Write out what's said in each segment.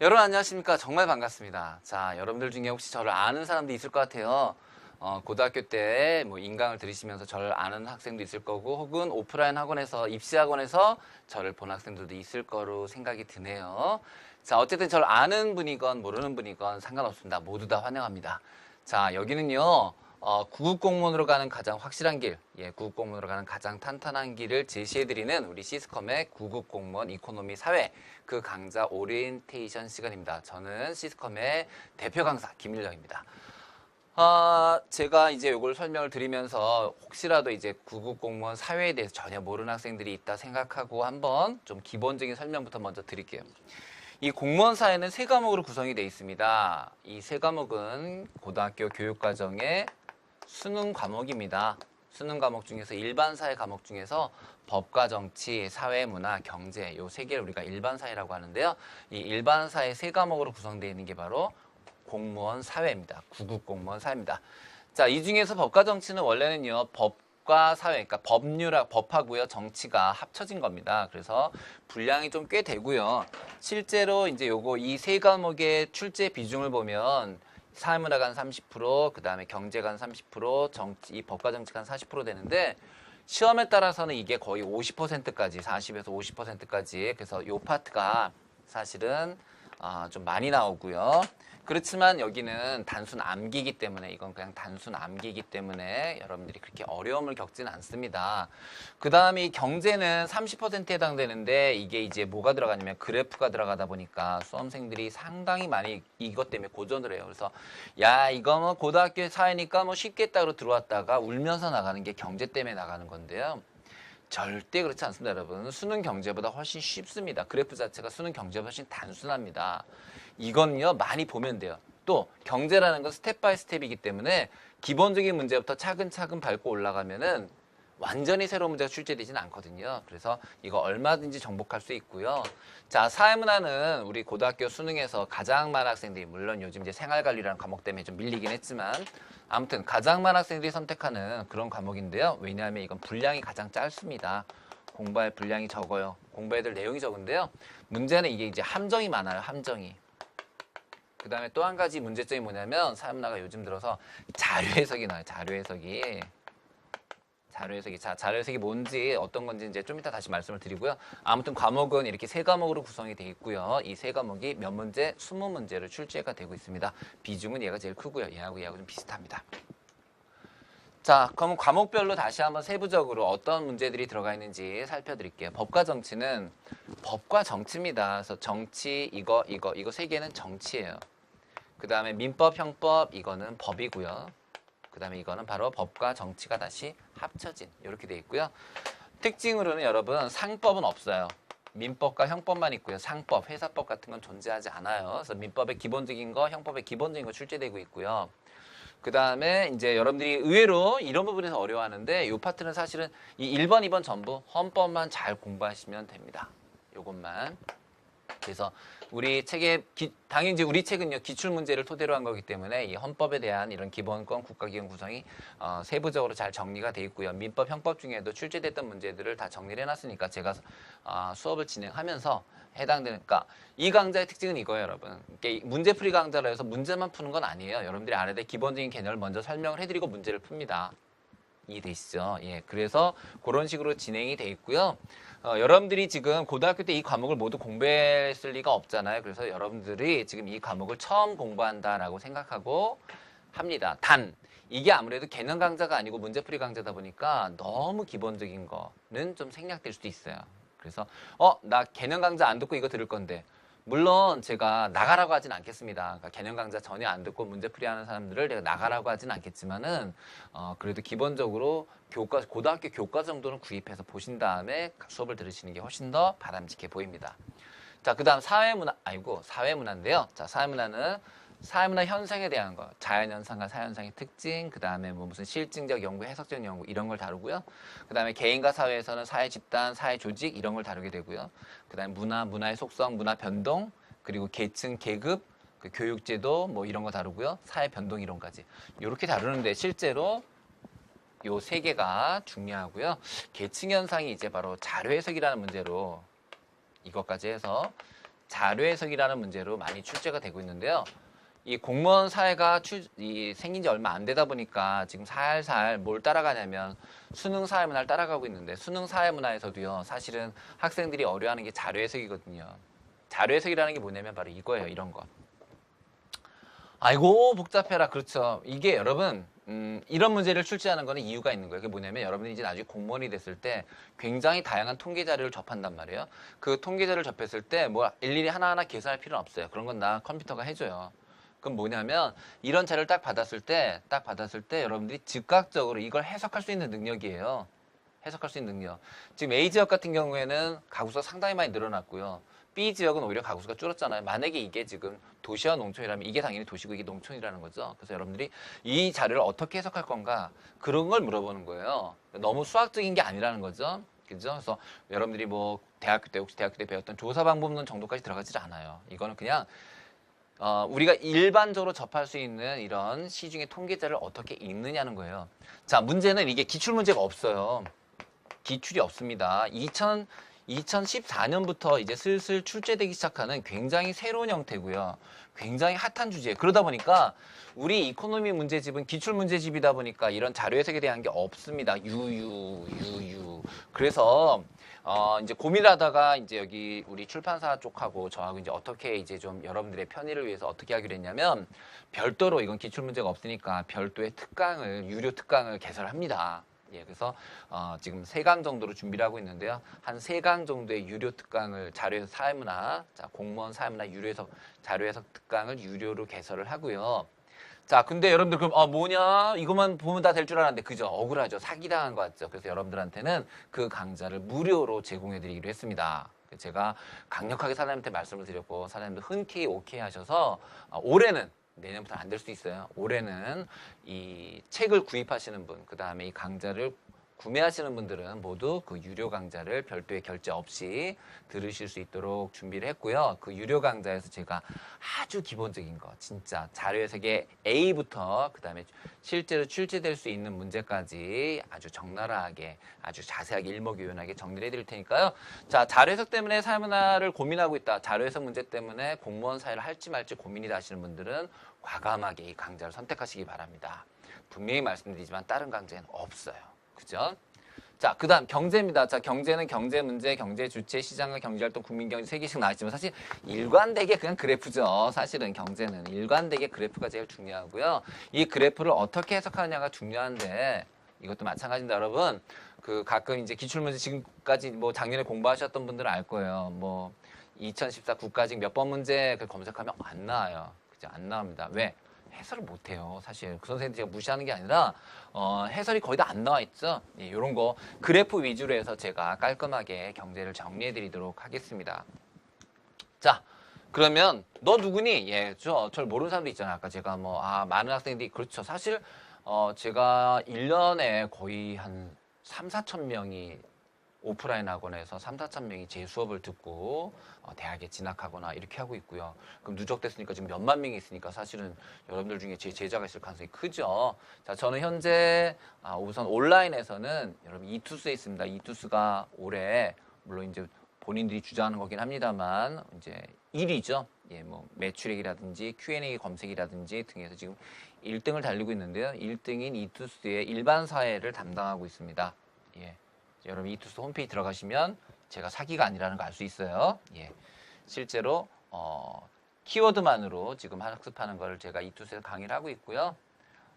여러분 안녕하십니까? 정말 반갑습니다. 자 여러분들 중에 혹시 저를 아는 사람도 있을 것 같아요. 어, 고등학교 때 뭐 인강을 들으시면서 저를 아는 학생도 있을 거고 혹은 오프라인 학원에서 입시 학원에서 저를 본 학생들도 있을 거로 생각이 드네요. 자 어쨌든 저를 아는 분이건 모르는 분이건 상관없습니다. 모두 다 환영합니다. 자 여기는요 어, 구급 공무원으로 가는 가장 확실한 길, 예, 구급 공무원으로 가는 가장 탄탄한 길을 제시해드리는 우리 시스컴의 구급 공무원 이코노미 사회 그 강좌 오리엔테이션 시간입니다. 저는 시스컴의 대표 강사 김일정입니다. 아, 제가 이제 이걸 설명을 드리면서 혹시라도 이제 구급 공무원 사회에 대해서 전혀 모르는 학생들이 있다 생각하고 한번 좀 기본적인 설명부터 먼저 드릴게요. 이 공무원 사회는 세 과목으로 구성이 되어 있습니다. 이 세 과목은 고등학교 교육과정의 수능 과목입니다. 수능 과목 중에서 일반 사회 과목 중에서 법과 정치, 사회, 문화, 경제 요 세 개를 우리가 일반 사회라고 하는데요. 이 일반 사회 세 과목으로 구성되어 있는 게 바로 공무원 사회입니다. 구급 공무원 사회입니다. 자, 이 중에서 법과 정치는 원래는요. 법과 사회, 그러니까 법률하 법하고요. 정치가 합쳐진 겁니다. 그래서 분량이 좀 꽤 되고요. 실제로 이제 요거 이 세 과목의 출제 비중을 보면 사회문화가 한 30%, 그 다음에 경제가 한 30%, 정치 이 법과 정치가 한 40% 되는데 시험에 따라서는 이게 거의 50%까지 40에서 50%까지. 그래서 요 파트가 사실은 아, 좀 많이 나오고요. 그렇지만 여기는 단순 암기이기 때문에 이건 그냥 단순 암기이기 때문에 여러분들이 그렇게 어려움을 겪지는 않습니다. 그 다음에 이 경제는 30%에 해당되는데 이게 이제 뭐가 들어가냐면 그래프가 들어가다 보니까 수험생들이 상당히 많이 이것 때문에 고전을 해요. 그래서 야 이거 뭐 고등학교 사회니까 뭐 쉽겠다고 들어왔다가 울면서 나가는 게 경제 때문에 나가는 건데요. 절대 그렇지 않습니다, 여러분. 수능 경제보다 훨씬 쉽습니다. 그래프 자체가 수능 경제보다 훨씬 단순합니다. 이건요, 많이 보면 돼요. 또, 경제라는 건 스텝 바이 스텝이기 때문에 기본적인 문제부터 차근차근 밟고 올라가면은 완전히 새로운 문제가 출제되지는 않거든요. 그래서 이거 얼마든지 정복할 수 있고요. 자, 사회문화는 우리 고등학교 수능에서 가장 많은 학생들이 물론 요즘 이제 생활관리라는 과목 때문에 좀 밀리긴 했지만 아무튼 가장 많은 학생들이 선택하는 그런 과목인데요. 왜냐하면 이건 분량이 가장 짧습니다. 공부할 분량이 적어요. 공부해야 될 내용이 적은데요. 문제는 이게 이제 함정이 많아요. 함정이. 그 다음에 또 한 가지 문제점이 뭐냐면 사회문화가 요즘 들어서 자료 해석이 나와요. 자료 해석이. 자료 해석이 자 자료 해석이 뭔지 어떤 건지 이제 좀 이따 다시 말씀을 드리고요. 아무튼 과목은 이렇게 세 과목으로 구성이 되어 있고요. 이 세 과목이 몇 문제, 스무 문제를 출제가 되고 있습니다. 비중은 얘가 제일 크고요. 얘하고 얘하고 좀 비슷합니다. 자, 그럼 과목별로 다시 한번 세부적으로 어떤 문제들이 들어가 있는지 살펴드릴게요. 법과 정치는 법과 정치입니다. 그래서 정치 이거 이거 이거 세 개는 정치예요. 그 다음에 민법, 형법 이거는 법이고요. 그 다음에 이거는 바로 법과 정치가 다시 합쳐진 이렇게 돼 있고요. 특징으로는 여러분 상법은 없어요. 민법과 형법만 있고요. 상법, 회사법 같은 건 존재하지 않아요. 그래서 민법의 기본적인 거, 형법의 기본적인 거 출제되고 있고요. 그 다음에 이제 여러분들이 의외로 이런 부분에서 어려워하는데 이 파트는 사실은 이 1번, 2번 전부 헌법만 잘 공부하시면 됩니다. 요것만. 그래서 우리 책의 기- 당연히 우리 책은요 기출 문제를 토대로 한 거기 때문에 이 헌법에 대한 이런 기본권 국가기관 구성이 어, 세부적으로 잘 정리가 돼 있고요. 민법 형법 중에도 출제됐던 문제들을 다 정리를 해놨으니까 제가 어, 수업을 진행하면서 해당되는 그러니까 이 강좌의 특징은 이거예요 여러분. 문제풀이 강좌라 해서 문제만 푸는 건 아니에요. 여러분들이 알아야 될 기본적인 개념을 먼저 설명을 해드리고 문제를 풉니다 이해되시죠? 예, 그래서 그런 식으로 진행이 돼 있고요. 어, 여러분들이 지금 고등학교 때 이 과목을 모두 공부했을 리가 없잖아요. 그래서 여러분들이 지금 이 과목을 처음 공부한다라고 생각하고 합니다. 단 이게 아무래도 개념 강좌가 아니고 문제풀이 강좌다 보니까 너무 기본적인 거는 좀 생략될 수도 있어요. 그래서 어 나 개념 강좌 안 듣고 이거 들을 건데 물론 제가 나가라고 하진 않겠습니다. 그러니까 개념 강좌 전혀 안 듣고 문제풀이 하는 사람들을 내가 나가라고 하진 않겠지만은 어, 그래도 기본적으로 교과 고등학교 교과 정도는 구입해서 보신 다음에 수업을 들으시는 게 훨씬 더 바람직해 보입니다. 자, 그다음 사회문화 아이고 사회문화인데요. 자, 사회문화는 사회문화 현상에 대한 거, 자연현상과 사회현상의 특징, 그 다음에 뭐 무슨 실증적 연구, 해석적 연구 이런 걸 다루고요. 그 다음에 개인과 사회에서는 사회 집단, 사회 조직 이런 걸 다루게 되고요. 그 다음에 문화, 문화의 속성, 문화 변동, 그리고 계층, 계급, 그 교육제도 뭐 이런 거 다루고요. 사회 변동 이론까지 이렇게 다루는데 실제로 요 세 개가 중요하고요. 계층 현상이 이제 바로 자료 해석이라는 문제로 이것까지 해서 자료 해석이라는 문제로 많이 출제가 되고 있는데요. 이 공무원 사회가 출, 이 생긴 지 얼마 안 되다 보니까 지금 살살 뭘 따라가냐면 수능 사회 문화를 따라가고 있는데 수능 사회 문화에서도요 사실은 학생들이 어려워하는 게 자료 해석이거든요. 자료 해석이라는 게 뭐냐면 바로 이거예요. 이런 거. 아이고 복잡해라 그렇죠 이게 여러분 음, 이런 문제를 출제하는 거는 이유가 있는 거예요 그게 뭐냐면 여러분이 이제 나중에 공무원이 됐을 때 굉장히 다양한 통계 자료를 접한단 말이에요 그 통계 자료를 접했을 때 뭐 일일이 하나하나 계산할 필요는 없어요 그런 건나 컴퓨터가 해줘요 그럼 뭐냐면 이런 자료를 딱 받았을 때 딱 받았을 때 여러분들이 즉각적으로 이걸 해석할 수 있는 능력이에요 해석할 수 있는 능력 지금 A 지역 같은 경우에는 가구수가 상당히 많이 늘어났고요 B 지역은 오히려 가구수가 줄었잖아요. 만약에 이게 지금 도시와 농촌이라면 이게 당연히 도시고 이게 농촌이라는 거죠. 그래서 여러분들이 이 자료를 어떻게 해석할 건가 그런 걸 물어보는 거예요. 너무 수학적인 게 아니라는 거죠. 그죠? 그래서 여러분들이 뭐 대학교 때 혹시 대학교 때 배웠던 조사 방법론 정도까지 들어가지 않아요. 이거는 그냥 어, 우리가 일반적으로 접할 수 있는 이런 시중의 통계자를 어떻게 읽느냐는 거예요. 자, 문제는 이게 기출 문제가 없어요. 기출이 없습니다. 2000 2014년부터 이제 슬슬 출제되기 시작하는 굉장히 새로운 형태고요. 굉장히 핫한 주제. 그러다 보니까 우리 이코노미 문제집은 기출 문제집이다 보니까 이런 자료 해석에 대한 게 없습니다. 유유 유유. 그래서 어 이제 고민하다가 이제 여기 우리 출판사 쪽하고 저하고 이제 어떻게 이제 좀 여러분들의 편의를 위해서 어떻게 하기로 했냐면 별도로 이건 기출 문제가 없으니까 별도의 특강을 유료 특강을 개설합니다. 예, 그래서 어, 지금 세 강 정도로 준비를 하고 있는데요. 한 세 강 정도의 유료 특강을 자료해석 사회문화, 자, 공무원 사회문화 유료해석 자료해석 특강을 유료로 개설을 하고요. 자, 근데 여러분들 그럼 어 뭐냐? 이것만 보면 다 될 줄 알았는데 그죠? 억울하죠. 사기당한 것 같죠. 그래서 여러분들한테는 그 강좌를 무료로 제공해 드리기로 했습니다. 제가 강력하게 사장님한테 말씀을 드렸고 사장님도 흔쾌히 오케이 하셔서 어, 올해는 내년부터 안될 수 있어요. 올해는 이 책을 구입하시는 분, 그 다음에 이 강좌를 구매하시는 분들은 모두 그 유료 강좌를 별도의 결제 없이 들으실 수 있도록 준비를 했고요. 그 유료 강좌에서 제가 아주 기본적인 거, 진짜 자료 해석의 A부터 그 다음에 실제로 출제될 수 있는 문제까지 아주 적나라하게 아주 자세하게 일목요연하게 정리를 해드릴 테니까요. 자, 자료 해석 때문에 사회문화를 고민하고 있다. 자료 해석 문제 때문에 공무원 사회를 할지 말지 고민이 되시는 분들은 과감하게 이 강좌를 선택하시기 바랍니다. 분명히 말씀드리지만 다른 강좌에는 없어요. 그죠? 자, 그 다음 경제입니다. 자, 경제는 경제 문제, 경제 주체, 시장과 경제활동, 국민경제 세 개씩 나왔지만 사실 일관되게 그냥 그래프죠. 사실은 경제는 일관되게 그래프가 제일 중요하고요. 이 그래프를 어떻게 해석하느냐가 중요한데 이것도 마찬가지입니다, 여러분. 그 가끔 이제 기출문제 지금까지 뭐 작년에 공부하셨던 분들은 알 거예요. 뭐 2014 국가직 몇 번 문제 그 검색하면 안 나와요. 그죠? 안 나옵니다. 왜? 해설을 못해요. 사실 그 선생님 제가 무시하는 게 아니라 어, 해설이 거의 다 안 나와 있죠. 예, 이런 거 그래프 위주로 해서 제가 깔끔하게 경제를 정리해드리도록 하겠습니다. 자, 그러면 너 누구니? 예, 저, 절 모르는 사람도 있잖아요. 아까 제가 뭐, 아, 많은 학생들이, 그렇죠. 사실, 어, 제가 1년에 거의 한 3, 4천 명이 오프라인 학원에서 3, 4천 명이 제 수업을 듣고 어, 대학에 진학하거나 이렇게 하고 있고요. 그럼 누적됐으니까 지금 몇만 명이 있으니까 사실은 여러분들 중에 제 제자가 있을 가능성이 크죠. 자, 저는 현재 아, 우선 온라인에서는 여러분 이투스에 있습니다. 이투스가 올해 물론 이제 본인들이 주장하는 거긴 합니다만 이제 1위죠. 예, 뭐 매출액이라든지 Q&A 검색이라든지 등에서 지금 1등을 달리고 있는데요. 1등인 이투스의 일반 사회를 담당하고 있습니다. 예. 여러분 이투스 홈페이지 들어가시면 제가 사기가 아니라는 걸 알 수 있어요. 예. 실제로 어, 키워드만으로 지금 학습하는 걸 제가 이투스에서 강의를 하고 있고요.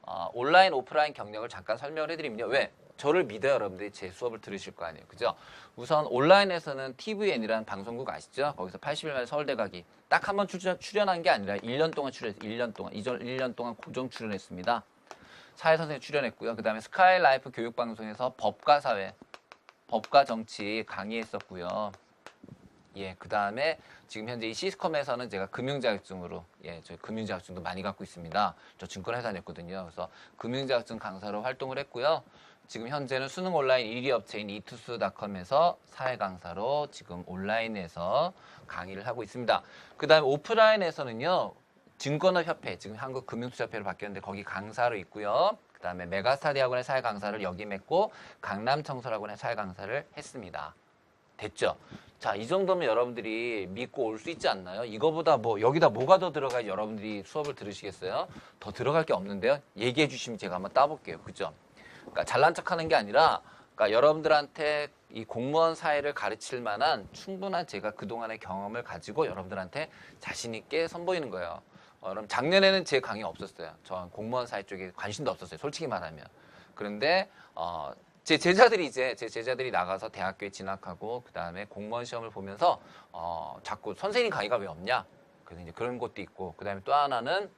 어, 온라인 오프라인 경력을 잠깐 설명을 해드리면요. 왜? 저를 믿어요, 여러분들이 제 수업을 들으실 거 아니에요. 그죠? 우선 온라인에서는 TVN이라는 방송국 아시죠? 거기서 80일 만에 서울대 가기. 딱 한 번 출연, 출연한 게 아니라 1년 동안 출연했어요. 1년 동안. 이전 1년 동안 고정 출연했습니다. 사회 선생님 출연했고요. 그 다음에 스카이 라이프 교육방송에서 법과 사회, 법과 정치 강의했었고요. 예, 그 다음에 지금 현재 이 시스컴에서는 제가 금융자격증으로, 예, 저 금융자격증도 많이 갖고 있습니다. 저 증권회사 냈거든요. 그래서 금융자격증 강사로 활동을 했고요. 지금 현재는 수능 온라인 1위 업체인 이투스닷컴에서 사회 강사로 지금 온라인에서 강의를 하고 있습니다. 그 다음에 오프라인에서는요, 증권업 협회, 지금 한국금융투자협회로 바뀌었는데 거기 강사로 있고요. 그 다음에 메가스타 대학원의 사회 강사를 역임했고 강남 청설학원의 사회 강사를 했습니다. 됐죠. 자, 이 정도면 여러분들이 믿고 올 수 있지 않나요? 이거보다 뭐 여기다 뭐가 더 들어가 여러분들이 수업을 들으시겠어요? 더 들어갈 게 없는데요. 얘기해 주시면 제가 한번 따볼게요. 그죠? 그러니까 잘난 척하는 게 아니라 그러니까 여러분들한테 이 공무원 사회를 가르칠 만한 충분한 제가 그동안의 경험을 가지고 여러분들한테 자신 있게 선보이는 거예요. 어, 그럼 작년에는 제 강의 없었어요. 저 공무원 사회 쪽에 관심도 없었어요. 솔직히 말하면. 그런데 어, 제 제자들이 이제 제 제자들이 나가서 대학교에 진학하고 그 다음에 공무원 시험을 보면서 어, 자꾸 선생님 강의가 왜 없냐? 그래서 이제 그런 것도 있고 그 다음에 또 하나는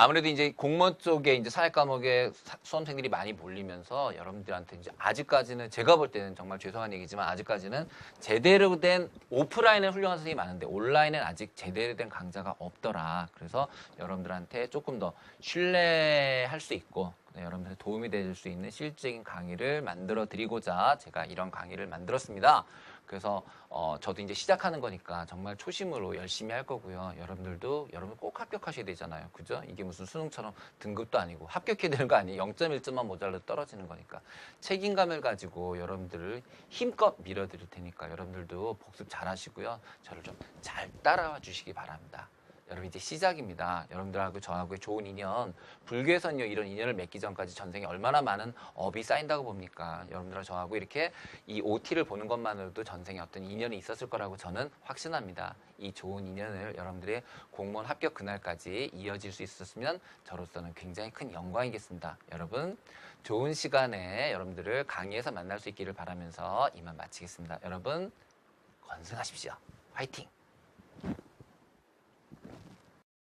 아무래도 이제 공무원 쪽에 이제 사회 과목에 사- 수험생들이 많이 몰리면서 여러분들한테 이제 아직까지는 제가 볼 때는 정말 죄송한 얘기지만 아직까지는 제대로 된 오프라인은 훌륭한 선생님이 많은데 온라인은 아직 제대로 된 강좌가 없더라. 그래서 여러분들한테 조금 더 신뢰할 수 있고 네, 여러분들한테 도움이 될 수 있는 실질적인 강의를 만들어 드리고자 제가 이런 강의를 만들었습니다. 그래서 어, 저도 이제 시작하는 거니까 정말 초심으로 열심히 할 거고요. 여러분들도 여러분 꼭 합격하셔야 되잖아요. 그죠? 이게 무슨 수능처럼 등급도 아니고 합격해야 되는 거 아니에요. 0.1점만 모자라도 떨어지는 거니까 책임감을 가지고 여러분들을 힘껏 밀어드릴 테니까 여러분들도 복습 잘 하시고요. 저를 좀 잘 따라와 주시기 바랍니다. 여러분 이제 시작입니다. 여러분들하고 저하고의 좋은 인연, 불교에서는요 이런 인연을 맺기 전까지 전생에 얼마나 많은 업이 쌓인다고 봅니까? 여러분들하고 저하고 이렇게 이 OT를 보는 것만으로도 전생에 어떤 인연이 있었을 거라고 저는 확신합니다. 이 좋은 인연을 여러분들의 공무원 합격 그날까지 이어질 수 있었으면 저로서는 굉장히 큰 영광이겠습니다. 여러분 좋은 시간에 여러분들을 강의에서 만날 수 있기를 바라면서 이만 마치겠습니다. 여러분 건승하십시오. 화이팅!